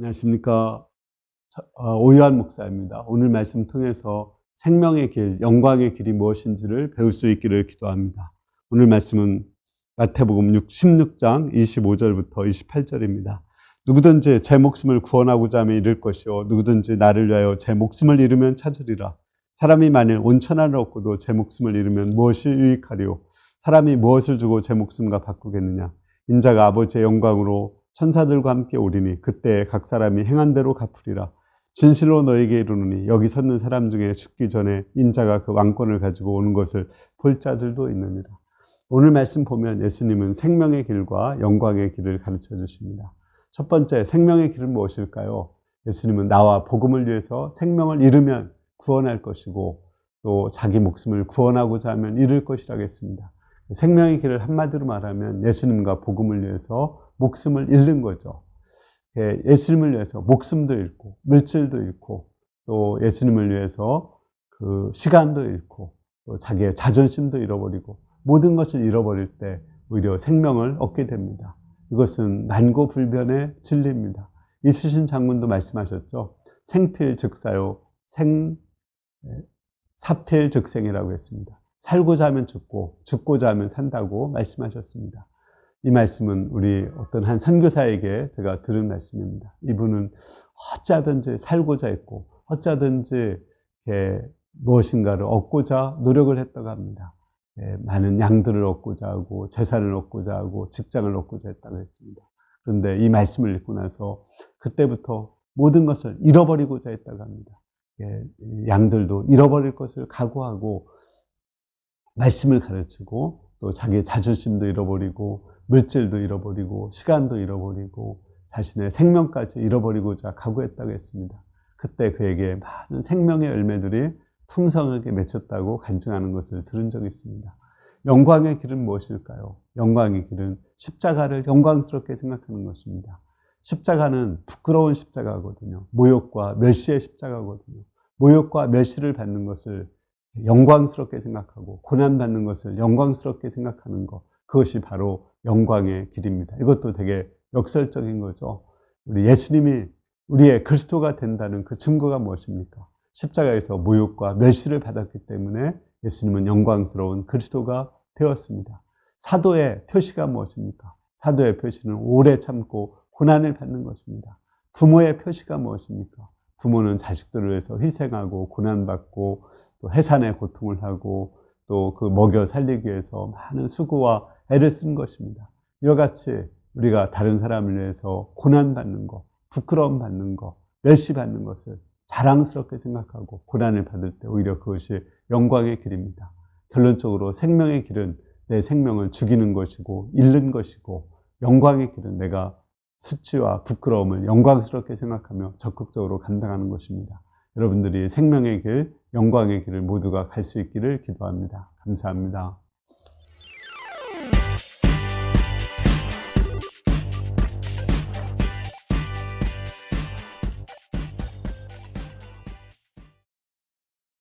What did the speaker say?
안녕하십니까. 어, 오유한 목사입니다. 오늘 말씀 통해서 생명의 길, 영광의 길이 무엇인지를 배울 수 있기를 기도합니다. 오늘 말씀은 마태복음 16장 25절부터 28절입니다. 누구든지 제 목숨을 구원하고자 하면 잃을 것이요 누구든지 나를 위하여 제 목숨을 잃으면 찾으리라. 사람이 만일 온천하를 얻고도 제 목숨을 잃으면 무엇이 유익하리요? 사람이 무엇을 주고 제 목숨과 바꾸겠느냐? 인자가 아버지의 영광으로 천사들과 함께 오리니 그때 각 사람이 행한 대로 갚으리라. 진실로 너에게 이르노니 여기 섰는 사람 중에 죽기 전에 인자가 그 왕권을 가지고 오는 것을 볼 자들도 있느니라. 오늘 말씀 보면 예수님은 생명의 길과 영광의 길을 가르쳐 주십니다. 첫 번째, 생명의 길은 무엇일까요? 예수님은 나와 복음을 위해서 생명을 잃으면 구원할 것이고 또 자기 목숨을 구원하고자 하면 잃을 것이라고 했습니다. 생명의 길을 한마디로 말하면 예수님과 복음을 위해서 목숨을 잃는 거죠. 예, 예수님을 위해서 목숨도 잃고 물질도 잃고 또 예수님을 위해서 그 시간도 잃고 또 자기의 자존심도 잃어버리고 모든 것을 잃어버릴 때 오히려 생명을 얻게 됩니다. 이것은 난고불변의 진리입니다. 이수신 장군도 말씀하셨죠. 생필 즉사요, 생 사필 즉생이라고 했습니다. 살고자 하면 죽고 죽고자 하면 산다고 말씀하셨습니다. 이 말씀은 우리 어떤 한 선교사에게 제가 들은 말씀입니다. 이분은 어쩌든지 살고자 했고 어쩌든지 무엇인가를 얻고자 노력을 했다고 합니다. 많은 양들을 얻고자 하고 재산을 얻고자 하고 직장을 얻고자 했다고 했습니다. 그런데 이 말씀을 읽고 나서 그때부터 모든 것을 잃어버리고자 했다고 합니다. 양들도 잃어버릴 것을 각오하고 말씀을 가르치고 또 자기의 자존심도 잃어버리고 물질도 잃어버리고 시간도 잃어버리고 자신의 생명까지 잃어버리고자 각오했다고 했습니다. 그때 그에게 많은 생명의 열매들이 풍성하게 맺혔다고 간증하는 것을 들은 적이 있습니다. 영광의 길은 무엇일까요? 영광의 길은 십자가를 영광스럽게 생각하는 것입니다. 십자가는 부끄러운 십자가거든요. 모욕과 멸시의 십자가거든요. 모욕과 멸시를 받는 것을 영광스럽게 생각하고 고난받는 것을 영광스럽게 생각하는 것. 그것이 바로 영광의 길입니다. 이것도 되게 역설적인 거죠. 우리 예수님이 우리의 그리스도가 된다는 그 증거가 무엇입니까? 십자가에서 모욕과 멸시를 받았기 때문에 예수님은 영광스러운 그리스도가 되었습니다. 사도의 표시가 무엇입니까? 사도의 표시는 오래 참고 고난을 받는 것입니다. 부모의 표시가 무엇입니까? 부모는 자식들을 위해서 희생하고 고난받고 또 해산의 고통을 하고 또 그 먹여 살리기 위해서 많은 수고와 애를 쓴 것입니다. 이와 같이 우리가 다른 사람을 위해서 고난받는 것, 부끄러움 받는 것, 멸시받는 것을 자랑스럽게 생각하고 고난을 받을 때 오히려 그것이 영광의 길입니다. 결론적으로 생명의 길은 내 생명을 죽이는 것이고 잃는 것이고 영광의 길은 내가 수치와 부끄러움을 영광스럽게 생각하며 적극적으로 감당하는 것입니다. 여러분들이 생명의 길, 영광의 길을 모두가 갈 수 있기를 기도합니다. 감사합니다.